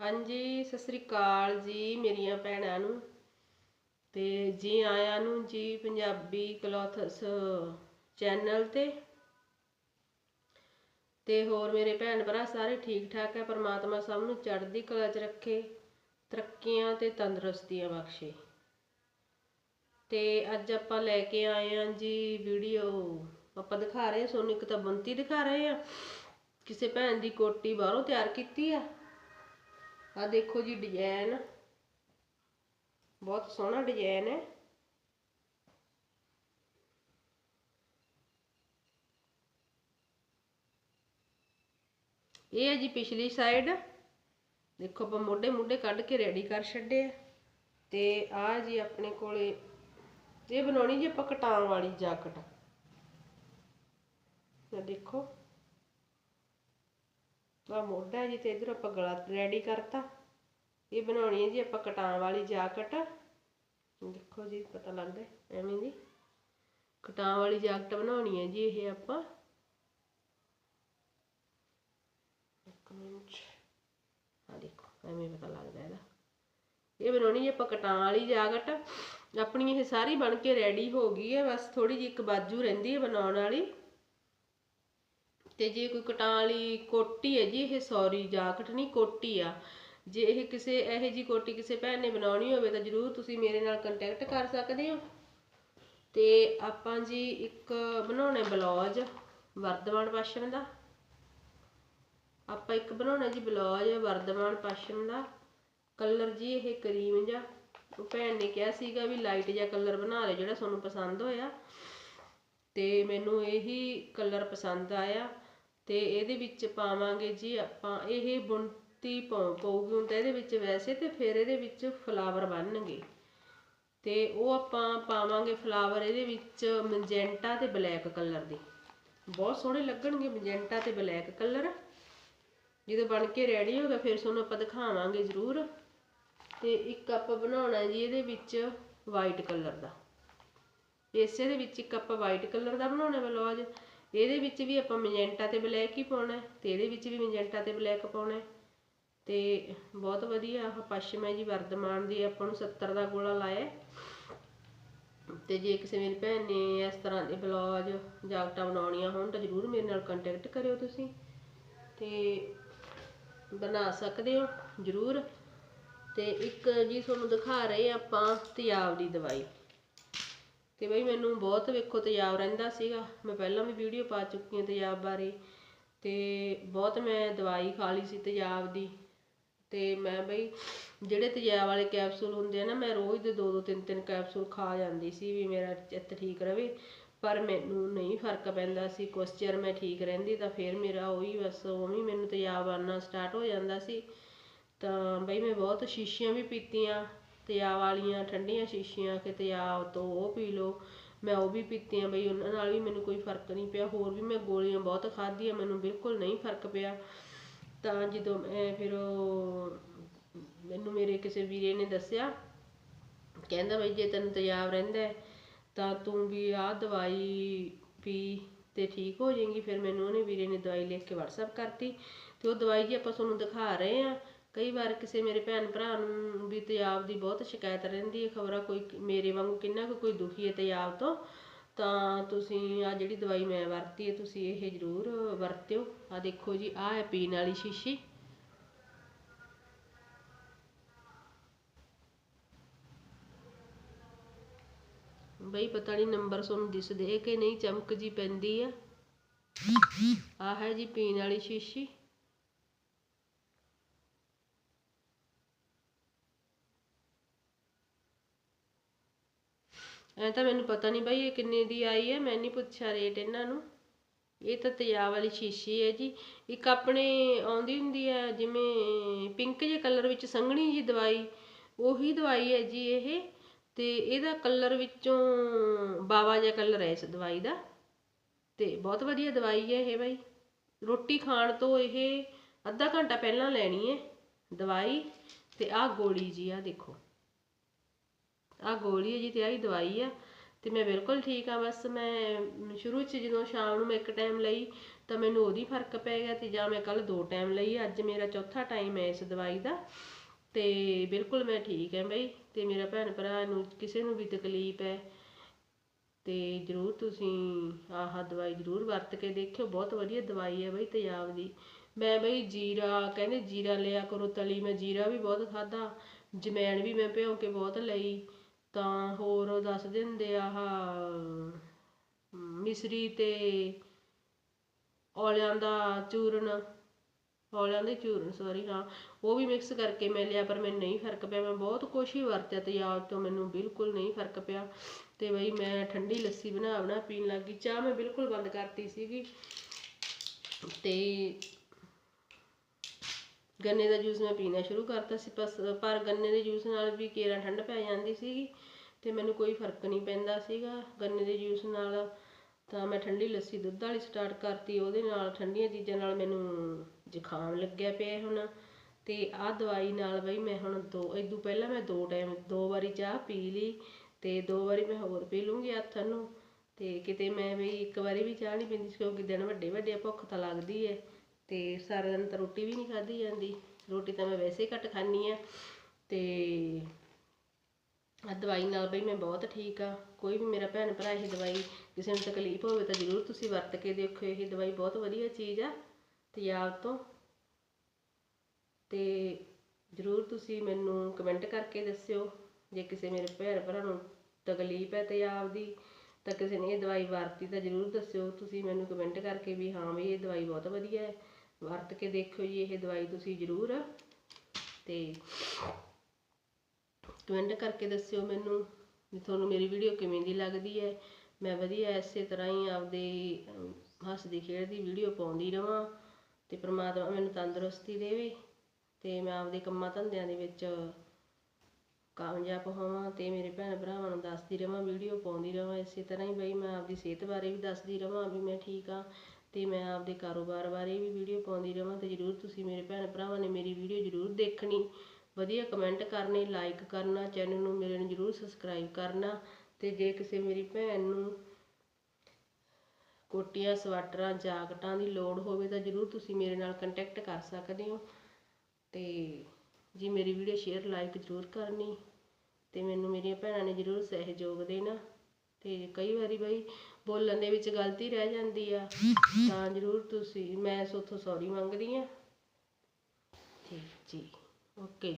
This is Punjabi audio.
ਹਾਂਜੀ, ਸਤਿ ਸ੍ਰੀ ਅਕਾਲ ਜੀ ਮੇਰੀਆਂ ਭੈਣਾਂ ਨੂੰ ਤੇ ਜੀ ਆਇਆਂ ਨੂੰ ਜੀ ਪੰਜਾਬੀ ਕਲੋਥਸ ਚੈਨਲ ਤੇ। ਤੇ ਹੋਰ ਮੇਰੇ ਭੈਣ ਭਰਾ ਸਾਰੇ ਠੀਕ ਠਾਕ ਹੈ, ਪਰਮਾਤਮਾ ਸਭ ਨੂੰ ਚੜ੍ਹਦੀ ਕਲਾ 'ਚ ਰੱਖੇ, ਤਰੱਕੀਆਂ ਤੇ ਤੰਦਰੁਸਤੀਆਂ ਬਖਸ਼ੇ। ਤੇ ਅੱਜ ਆਪਾਂ ਲੈ ਕੇ ਆਏ ਹਾਂ ਜੀ ਵੀਡੀਓ। ਆਪਾਂ ਦਿਖਾ ਰਹੇ ਸੋਨੂੰ ਇੱਕ ਤਾਂ ਬੰਤੀ ਦਿਖਾ ਰਹੇ ਆ ਕਿਸੇ ਭੈਣ ਦੀ ਕੋਟੀ ਬਾਹਰੋਂ ਤਿਆਰ ਕੀਤੀ ਆ। ਆ ਦੇਖੋ ਜੀ ਡਿਜ਼ਾਈਨ ਬਹੁਤ ਸੋਹਣਾ ਡਿਜ਼ਾਈਨ ਹੈ। ਇਹ ਹੈ ਜੀ ਪਿਛਲੀ ਸਾਈਡ ਦੇਖੋ ਆਪਾਂ ਮੋਢੇ ਮੋਢੇ ਕੱਢ ਕੇ ਰੈਡੀ ਕਰ ਛੱਡੇ ਆ। ਤੇ ਆ ਜੀ ਆਪਣੇ ਕੋਲੇ, ਇਹ ਬਣਾਉਣੀ ਜੀ ਆਪਾਂ ਕਟਾਉਣ ਵਾਲੀ ਜਾਕਟ ਇਹ ਦੇਖੋ। ਆ ਮੋਢਾ ਜੀ ਤੇ ਇਧਰ ਆਪਾਂ ਗਲਾ ਰੈਡੀ ਕਰਤਾ। ਇਹ ਬਣਾਉਣੀ ਹੈ ਜੀ ਆਪਾਂ ਕਟਾਂ ਵਾਲੀ ਜਾਕਟ। ਦੇਖੋ ਜੀ ਪਤਾ ਲੱਗਦਾ ਹੈ, ਐਵੇਂ ਜੀ ਕਟਾਂ ਵਾਲੀ ਜਾਕਟ ਬਣਾਉਣੀ ਹੈ ਜੀ ਇਹ ਆਪਾਂ। ਇੱਕ ਮਿੰਟ। ਆ ਦੇਖੋ ਐਵੇਂ ਪਤਾ ਲੱਗਦਾ ਇਹਦਾ। ਇਹ ਬਣਾਉਣੀ ਜੀ ਆਪਾਂ ਕਟਾਂ ਵਾਲੀ ਜਾਕਟ। ਆਪਣੀ ਇਹ ਸਾਰੀ ਬਣ ਕੇ ਰੈਡੀ ਹੋ ਗਈ ਹੈ ਬਸ ਥੋੜੀ ਜਿਹੀ ਇੱਕ ਬਾਜੂ ਰਹਿੰਦੀ ਹੈ ਬਣਾਉਣ ਵਾਲੀ। ਤੇ ਜੇ ਕੋਈ ਕਟਾਂ ਵਾਲੀ ਕੋਟੀ ਹੈ ਜੀ, ਇਹ ਸੌਰੀ ਜਾਕਟ ਨਹੀਂ, ਕੋਟੀ ਆ। ਜੇ ਇਹ ਕਿਸੇ, ਇਹੋ ਜੀ ਕੋਟੀ ਕਿਸੇ ਭੈਣ ਨੇ ਬਣਾਉਣੀ ਹੋਵੇ ਤਾਂ ਜਰੂਰ ਤੁਸੀਂ ਮੇਰੇ ਨਾਲ ਕੰਟੈਕਟ ਕਰ ਸਕਦੇ ਹੋ। ਤੇ ਆਪਾਂ ਜੀ ਇੱਕ ਬਣਾਉਣਾ ਬਲੌਜ, ਵਰਧਮਾਨ ਪੱਛਮ ਦਾ। ਆਪਾਂ ਇੱਕ ਬਣਾਉਣਾ ਜੀ ਬਲੌਜ, ਵਰਧਮਾਨ ਪੱਛਮ ਦਾ। ਕਲਰ ਜੀ ਇਹ ਕਰੀਮ ਜਿਹਾ। ਉਹ ਭੈਣ ਨੇ ਕਿਹਾ ਸੀਗਾ ਵੀ ਲਾਈਟ ਜਿਹਾ ਕਲਰ ਬਣਾ ਲਿਓ ਜਿਹੜਾ ਤੁਹਾਨੂੰ ਪਸੰਦ ਹੋਇਆ। ਤੇ ਮੈਨੂੰ ਇਹੀ ਕਲਰ ਪਸੰਦ ਆਇਆ। ਤੇ ਇਹਦੇ ਵਿੱਚ ਪਾਵਾਂਗੇ ਜੀ ਆਪਾਂ, ਇਹ ਬੁਣਤੀ ਪਾਉ, ਪਊਗੀ ਹੁਣ ਤਾਂ ਇਹਦੇ ਵਿੱਚ ਵੈਸੇ ਤੇ ਫਿਰ ਇਹਦੇ ਵਿੱਚ ਫਲਾਵਰ ਬਣਨਗੇ। ਤੇ ਉਹ ਆਪਾਂ ਪਾਵਾਂਗੇ ਫਲਾਵਰ ਇਹਦੇ ਵਿੱਚ ਮੈਜੈਂਟਾ ਤੇ ਬਲੈਕ ਕਲਰ ਦੇ। ਬਹੁਤ ਸੋਹਣੇ ਲੱਗਣਗੇ ਮੈਜੈਂਟਾ ਤੇ ਬਲੈਕ ਕਲਰ ਜਦੋਂ ਬਣ ਕੇ ਰੈਡੀ ਹੋ ਗਿਆ ਫਿਰ ਤੁਹਾਨੂੰ ਆਪਾਂ ਦਿਖਾਵਾਂਗੇ ਜ਼ਰੂਰ। ਤੇ ਇੱਕ ਆਪਾਂ ਬਣਾਉਣਾ ਜੀ ਇਹਦੇ ਵਿੱਚ ਵਾਈਟ ਕਲਰ ਦਾ। ਇਸੇ ਦੇ ਵਿੱਚ ਇੱਕ ਆਪਾਂ ਵਾਈਟ ਕਲਰ ਦਾ ਬਣਾਉਣਾ ਬਲੌਜ ਇਹਦੇ ਵਿੱਚ ਵੀ ਆਪਾਂ ਮੈਜੈਂਟਾ ਤੇ ਬਲੈਕ ਹੀ ਪਾਉਣਾ ਤੇ ਇਹਦੇ ਵਿੱਚ ਵੀ ਮੈਜੈਂਟਾ ਤੇ ਬਲੈਕ ਪਾਉਣਾ ਤੇ ਬਹੁਤ ਵਧੀਆ ਆਹ ਪਸ਼ਮ ਹੈ ਜੀ, ਵਰਧਮਾਨ ਦੀ ਆਪਾਂ ਨੂੰ 70 ਦਾ ਗੋਲਾ ਲਾਇਆ ਤੇ ਜੇ ਕਿਸੇ ਮੇਰੀ ਭੈਣ ਨੇ ਇਸ ਤਰ੍ਹਾਂ ਦੇ ਬਲੌਜ ਜਾਕਟਾਂ ਬਣਾਉਣੀਆਂ ਹੋਣ ਤਾਂ ਜ਼ਰੂਰ ਮੇਰੇ ਨਾਲ ਕੰਟੈਕਟ ਕਰਿਓ ਤੁਸੀਂ। ਤੇ ਬਣਾ ਸਕਦੇ ਹੋ ਜ਼ਰੂਰ। ਤੇ ਇੱਕ ਜੀ ਤੁਹਾਨੂੰ ਦਿਖਾ ਰਹੇ ਆਪਾਂ ਤਿਆਬ ਦੀ ਦਵਾਈ। ਤੇ ਬਈ ਮੈਨੂੰ ਬਹੁਤ ਵੇਖੋ ਤੇਜ਼ਾਬ ਰਹਿੰਦਾ ਸੀਗਾ। ਮੈਂ ਪਹਿਲਾਂ ਵੀ ਵੀਡੀਓ ਪਾ ਚੁੱਕੀ ਹਾਂ ਤੇਜ਼ਾਬ ਬਾਰੇ। ਤੇ ਬਹੁਤ ਮੈਂ ਦਵਾਈ ਖਾ ਲਈ ਸੀ ਤੇਜ਼ਾਬ ਦੀ। ਤੇ ਮੈਂ ਬਈ ਜਿਹੜੇ ਤੇਜ਼ਾਬ ਵਾਲੇ ਕੈਪਸੂਲ ਹੁੰਦੇ ਆ ਨਾ, ਮੈਂ ਰੋਜ਼ ਦੇ ਦੋ ਦੋ ਤਿੰਨ ਤਿੰਨ ਕੈਪਸੂਲ ਖਾ ਜਾਂਦੀ ਸੀ ਵੀ ਮੇਰਾ ਚਿੱਤ ਠੀਕ ਰਵੇ। ਪਰ ਮੈਨੂੰ ਨਹੀਂ ਫ਼ਰਕ ਪੈਂਦਾ ਸੀ। ਕੁਛ ਚਿਰ ਮੈਂ ਠੀਕ ਰਹਿੰਦੀ ਤਾਂ ਫਿਰ ਮੇਰਾ ਉਹੀ ਬਸ ਉਵੇਂ ਮੈਨੂੰ ਤੇਜ਼ਾਬ ਆਉਣਾ ਸਟਾਰਟ ਹੋ ਜਾਂਦਾ ਸੀ। ਤਾਂ ਬਈ ਮੈਂ ਬਹੁਤ ਸ਼ੀਸ਼ੀਆਂ ਵੀ ਪੀਤੀਆਂ। ਤਿਆਬ ਵਾਲੀਆਂ ਠੰਡੀਆਂ ਸ਼ੀਸ਼ੀਆਂ ਕਿ ਤਿਆਬ ਤੋਂ ਉਹ ਪੀ ਲਓ। ਮੈਂ ਉਹ ਵੀ ਪੀਤੀਆਂ ਬਈ, ਉਹਨਾਂ ਨਾਲ ਵੀ ਮੈਨੂੰ ਕੋਈ ਫ਼ਰਕ ਨਹੀਂ ਪਿਆ। ਹੋਰ ਵੀ ਮੈਂ ਗੋਲੀਆਂ ਬਹੁਤ ਖਾਧੀਆਂ, ਮੈਨੂੰ ਬਿਲਕੁਲ ਨਹੀਂ ਫ਼ਰਕ ਪਿਆ। ਤਾਂ ਜਦੋਂ ਮੈਂ ਫਿਰ ਮੈਨੂੰ ਮੇਰੇ ਕਿਸੇ ਵੀਰੇ ਨੇ ਦੱਸਿਆ, ਕਹਿੰਦਾ ਬਈ ਜੇ ਤੈਨੂੰ ਤਿਆਬ ਰਹਿੰਦਾ ਤਾਂ ਤੂੰ ਵੀ ਆਹ ਦਵਾਈ ਪੀ ਤੇ ਠੀਕ ਹੋ ਜਾਏਗੀ। ਫਿਰ ਮੈਨੂੰ ਉਹਨੇ ਵੀਰੇ ਨੇ ਦਵਾਈ ਲਿਖ ਕੇ WhatsApp ਕਰਤੀ ਤੇ ਉਹ ਦਵਾਈ ਜੀ ਆਪਾਂ ਤੁਹਾਨੂੰ ਦਿਖਾ ਰਹੇ ਆ ਕਈ ਵਾਰ ਕਿਸੇ ਮੇਰੇ ਭੈਣ ਭਰਾ ਨੂੰ ਵੀ ਤਿਆਬ ਦੀ ਬਹੁਤ ਸ਼ਿਕਾਇਤ ਰਹਿੰਦੀ ਹੈ, ਖਬਰਾਂ ਕੋਈ ਮੇਰੇ ਵਾਂਗੂ ਕਿੰਨਾ ਕੁ ਕੋਈ ਦੁਖੀ ਹੈ ਤਿਆਬ ਤੋਂ, ਤਾਂ ਤੁਸੀਂ ਆ ਜਿਹੜੀ ਦਵਾਈ ਮੈਂ ਵਰਤੀ ਹੈ, ਤੁਸੀਂ ਇਹ ਜ਼ਰੂਰ ਵਰਤਿਓ। ਆ ਦੇਖੋ ਜੀ ਆ ਹੈ ਪੀਣ ਵਾਲੀ ਸ਼ੀਸ਼ੀ। ਬਈ ਪਤਾ ਨਹੀਂ ਨੰਬਰ ਤੁਹਾਨੂੰ ਦਿਸਦੇ ਕਿ ਨਹੀਂ, ਚਮਕ ਜੀ ਪੈਂਦੀ ਆ। ਆਹ ਹੈ ਜੀ ਪੀਣ ਵਾਲੀ ਸ਼ੀਸ਼ੀ। ਐ ਤਾਂ ਮੈਨੂੰ ਪਤਾ ਨਹੀਂ ਬਾਈ ਇਹ ਕਿੰਨੇ ਦੀ ਆਈ ਹੈ, ਮੈਂ ਨਹੀਂ ਪੁੱਛਿਆ ਰੇਟ ਇਹਨਾਂ ਨੂੰ। ਇਹ ਤਾਂ ਤੇਜ਼ਾਬ ਵਾਲੀ ਸ਼ੀਸ਼ੀ ਹੈ ਜੀ। ਇੱਕ ਆਪਣੇ ਆਉਂਦੀ ਹੁੰਦੀ ਹੈ, ਜਿਵੇਂ ਪਿੰਕ ਜਿਹੇ ਕਲਰ ਵਿੱਚ ਸੰਘਣੀ ਜੀ ਦਵਾਈ, ਉਹੀ ਦਵਾਈ ਹੈ ਜੀ ਇਹ। ਤੇ ਇਹਦਾ ਕਲਰ ਵਿੱਚੋਂ ਬਾਵਾ ਜਿਹਾ ਕਲਰ ਹੈ ਇਸ ਦਵਾਈ ਦਾ। ਤੇ ਬਹੁਤ ਵਧੀਆ ਦਵਾਈ ਹੈ ਇਹ ਬਾਈ। ਰੋਟੀ ਖਾਣ ਤੋਂ ਇਹ ਅੱਧਾ ਘੰਟਾ ਪਹਿਲਾਂ ਲੈਣੀ ਹੈ ਦਵਾਈ। ਤੇ ਆਹ ਗੋਲੀ ਜੀ ਆ ਦੇਖੋ। ਆ ਗੋਲੀ ਹੈ ਜੀ ਤੇ ਆਹੀ ਦਵਾਈ ਆ ਤੇ ਮੈਂ ਬਿਲਕੁਲ ਠੀਕ ਆ, ਬਸ ਮੈਂ ਸ਼ੁਰੂ ਚ ਜਦੋਂ ਸ਼ਾਮ ਨੂੰ ਮੈਂ ਇੱਕ ਟਾਈਮ ਲਈ ਤਾਂ ਮੈਨੂੰ ਉਹਦੀ ਫ਼ਰਕ ਪੈ ਗਿਆ ਤੇ ਜਾਂ ਮੈਂ ਕੱਲ ਦੋ ਟਾਈਮ ਲਈ ਅੱਜ ਮੇਰਾ ਚੌਥਾ ਟਾਈਮ ਹੈ ਇਸ ਦਵਾਈ ਦਾ ਤੇ ਬਿਲਕੁਲ ਮੈਂ ਠੀਕ ਹਾਂ ਬਈ ਤੇ ਮੇਰਾ ਭੈਣ ਭਰਾ ਨੂੰ ਕਿਸੇ ਨੂੰ ਵੀ ਤਕਲੀਫ ਹੈ ਤੇ ਜਰੂਰ ਤੁਸੀਂ ਆਹ ਦਵਾਈ ਜਰੂਰ ਵਰਤ ਕੇ ਦੇਖਿਓ, ਬਹੁਤ ਵਧੀਆ ਦਵਾਈ ਹੈ ਬਈ ਤੇਜ਼ਾਬ ਦੀ। ਮੈਂ ਬਈ ਜੀਰਾ ਕਹਿੰਦੇ ਜੀਰਾ ਲਿਆ ਕਰੋ ਤਲੀ, ਮੈਂ ਜੀਰਾ ਵੀ ਬਹੁਤ ਖਾਦਾ ਜਮੈਣ ਵੀ ਮੈਂ ਭਿਉਂ ਕੇ ਬਹੁਤ ਲਈ। ਤਾਂ ਹੋਰ ਉਹ ਦੱਸ ਦਿੰਦੇ ਆ, ਆਹ, ਮਿਸਰੀ ਤੇ ਔਲਿਆਂ ਦਾ ਚੂਰਨ, ਔਲਿਆਂ ਦੇ ਚੂਰਨ ਸੌਰੀ ਹਾਂ, ਉਹ ਵੀ ਮਿਕਸ ਕਰਕੇ ਮੈਂ ਲਿਆ, ਪਰ ਮੈਨੂੰ ਨਹੀਂ ਫ਼ਰਕ ਪਿਆ, ਮੈਂ ਬਹੁਤ ਕੁਛ ਹੀ ਵਰਤਿਆ ਤੇਜ਼ਾਬ ਤੋਂ ਮੈਨੂੰ ਬਿਲਕੁਲ ਨਹੀਂ ਫ਼ਰਕ ਪਿਆ ਤੇ ਬਈ ਮੈਂ ਠੰਡੀ ਲੱਸੀ ਬਣਾ ਬਣਾ ਪੀਣ ਲੱਗ ਗਈ, ਚਾਹ ਮੈਂ ਬਿਲਕੁਲ ਬੰਦ ਕਰਤੀ ਸੀਗੀ ਤੇ ਗੰਨੇ ਦਾ ਜੂਸ ਮੈਂ ਪੀਣਾ ਸ਼ੁਰੂ ਕਰਤਾ ਸੀ, ਬਸ, ਪਰ ਗੰਨੇ ਦੇ ਜੂਸ ਨਾਲ ਵੀ ਕੇਰਾਂ ਠੰਡ ਪੈ ਜਾਂਦੀ ਸੀਗੀ ਤੇ ਮੈਨੂੰ ਕੋਈ ਫ਼ਰਕ ਨਹੀਂ ਪੈਂਦਾ ਸੀਗਾ। ਗੰਨੇ ਦੇ ਜੂਸ ਨਾਲ ਤਾਂ ਮੈਂ ਠੰਡੀ ਲੱਸੀ ਦੁੱਧ ਵਾਲੀ ਸਟਾਰਟ ਕਰਤੀ, ਉਹਦੇ ਨਾਲ ਠੰਡੀਆਂ ਚੀਜ਼ਾਂ ਨਾਲ ਮੈਨੂੰ ਜ਼ੁਕਾਮ ਲੱਗਿਆ ਪਿਆ ਹੁਣ। ਤੇ ਆਹ ਦਵਾਈ ਨਾਲ ਬਈ ਮੈਂ ਹੁਣ ਦੋ ਇਦੋਂ ਪਹਿਲਾਂ ਮੈਂ ਦੋ ਟਾਈਮ, ਦੋ ਵਾਰੀ ਚਾਹ ਪੀ ਲਈ ਤੇ ਦੋ ਵਾਰੀ ਮੈਂ ਹੋਰ ਪੀ ਲੂੰਗੀ ਹੱਥ ਨੂੰ। ਤੇ ਕਿਤੇ ਮੈਂ ਵੀ ਇੱਕ ਵਾਰੀ ਵੀ ਚਾਹ ਨਹੀਂ ਪੀਂਦੀ ਸੀ, ਕਿਉਂਕਿ ਦਿਨ ਵੱਡੇ ਵੱਡੇ ਭੁੱਖ ਤਾਂ ਲੱਗਦੀ ਹੈ। ਤੇ ਸਾਰਾ ਦਿਨ ਤਾਂ ਰੋਟੀ ਵੀ ਨਹੀਂ ਖਾਧੀ ਜਾਂਦੀ। ਰੋਟੀ ਤਾਂ ਮੈਂ ਵੈਸੇ ਹੀ ਘੱਟ ਖਾਂਦੀ ਆ ਤੇ ਆ ਦਵਾਈ ਨਾਲ ਬਈ ਮੈਂ ਬਹੁਤ ਠੀਕ ਆ ਕੋਈ ਵੀ ਮੇਰਾ ਭੈਣ ਭਰਾ ਇਹ ਦਵਾਈ ਕਿਸੇ ਨੂੰ ਤਕਲੀਫ ਹੋਵੇ ਤਾਂ ਜ਼ਰੂਰ ਤੁਸੀਂ ਵਰਤ ਕੇ ਦੇਖੋ। ਇਹ ਦਵਾਈ ਬਹੁਤ ਵਧੀਆ ਚੀਜ਼ ਆ ਤੇਜ਼ਾਬ ਤੋਂ। ਤੇ ਜ਼ਰੂਰ ਤੁਸੀਂ ਮੈਨੂੰ ਕਮੈਂਟ ਕਰਕੇ ਦੱਸਿਓ, ਜੇ ਕਿਸੇ ਮੇਰੇ ਭੈਣ ਭਰਾ ਨੂੰ ਤਕਲੀਫ ਹੈ ਤੇਜ਼ਾਬ ਦੀ ਤਾਂ ਕਿਸੇ ਨੇ ਇਹ ਦਵਾਈ ਵਰਤੀ ਤਾਂ ਜ਼ਰੂਰ ਦੱਸਿਓ। ਤੁਸੀਂ ਮੈਨੂੰ ਕਮੈਂਟ ਕਰਕੇ ਵੀ ਹਾਂ ਵੀ ਇਹ ਦਵਾਈ ਬਹੁਤ ਵਧੀਆ ਹੈ। ਵਰਤ ਕੇ ਦੇਖਿਓ ਜੀ, ਇਹ ਦਵਾਈ ਤੁਸੀਂ ਜ਼ਰੂਰ ਤੇ ਕਮੈਂਟ ਕਰਕੇ ਦੱਸਿਓ ਮੈਨੂੰ ਵੀ ਤੁਹਾਨੂੰ ਮੇਰੀ ਵੀਡੀਓ ਕਿਵੇਂ ਦੀ ਲੱਗਦੀ ਹੈ। ਮੈਂ ਵਧੀਆ ਇਸੇ ਤਰ੍ਹਾਂ ਹੀ ਆਪਦੇ ਹੱਸਦੀ ਖੇਡਦੀ ਵੀਡੀਓ ਪਾਉਂਦੀ ਰਵਾਂ ਤੇ ਪ੍ਰਮਾਤਮਾ ਮੈਨੂੰ ਤੰਦਰੁਸਤੀ ਦੇਵੇ ਤੇ ਮੈਂ ਆਪਦੇ ਕੰਮਾਂ ਧੰਦਿਆਂ ਦੇ ਵਿੱਚ ਕਾਮਯਾਬ ਹੋਵਾਂ ਤੇ ਮੇਰੇ ਭੈਣ ਭਰਾਵਾਂ ਨੂੰ ਦੱਸਦੀ ਰਵਾਂ ਵੀਡੀਓ ਪਾਉਂਦੀ ਰਵਾਂ ਇਸੇ ਤਰ੍ਹਾਂ ਹੀ ਬਈ ਮੈਂ ਆਪਦੀ ਸਿਹਤ ਬਾਰੇ ਵੀ ਦੱਸਦੀ ਰਵਾਂ ਵੀ ਮੈਂ ਠੀਕ ਆ ਤੇ ਮੈਂ ਆਪਦੇ ਕਾਰੋਬਾਰ ਬਾਰੇ ਵੀ ਵੀਡੀਓ ਪਾਉਂਦੀ ਰਵਾਂ ਤੇ ਜਰੂਰ ਤੁਸੀਂ ਮੇਰੇ ਭੈਣ ਭਰਾਵਾਂ ਨੇ ਮੇਰੀ ਵੀਡੀਓ ਜਰੂਰ ਦੇਖਣੀ। ਵਧੀਆ ਕਮੈਂਟ ਕਰਨੇ ਲਾਈਕ ਕਰਨਾ ਚੈਨਲ ਨੂੰ ਮੇਰੇ ਨੂੰ ਜਰੂਰ ਸਬਸਕ੍ਰਾਈਬ ਕਰਨਾ ਤੇ ਜੇ ਕਿਸੇ ਮੇਰੀ ਭੈਣ ਨੂੰ ਕੋਟੀਆਂ, ਸਵੈਟਰਾਂ, ਜਾਕਟਾਂ ਦੀ ਲੋੜ ਹੋਵੇ ਤਾਂ ਜਰੂਰ ਤੁਸੀਂ ਮੇਰੇ ਨਾਲ ਕੰਟੈਕਟ ਕਰ ਸਕਦੇ ਹੋ। ਤੇ ਜੀ ਮੇਰੀ ਵੀਡੀਓ ਸ਼ੇਅਰ ਲਾਈਕ ਜ਼ਰੂਰ ਕਰਨੀ ਤੇ ਮੈਨੂੰ ਮੇਰੀਆਂ ਭੈਣਾਂ ਨੇ ਜ਼ਰੂਰ ਸਹਿਯੋਗ ਦੇਣਾ ਤੇ ਕਈ ਵਾਰੀ ਬਈ ਬੋਲਣ ਦੇ ਵਿੱਚ ਗਲਤੀ ਰਹਿ ਜਾਂਦੀ ਆ, ਤਾਂ ਜ਼ਰੂਰ ਤੁਸੀਂ, ਮੈਂ ਸੋਥੋਂ ਸੌਰੀ ਮੰਗਦੀ ਆ। ਠੀਕ ਜੀ, ਓਕੇ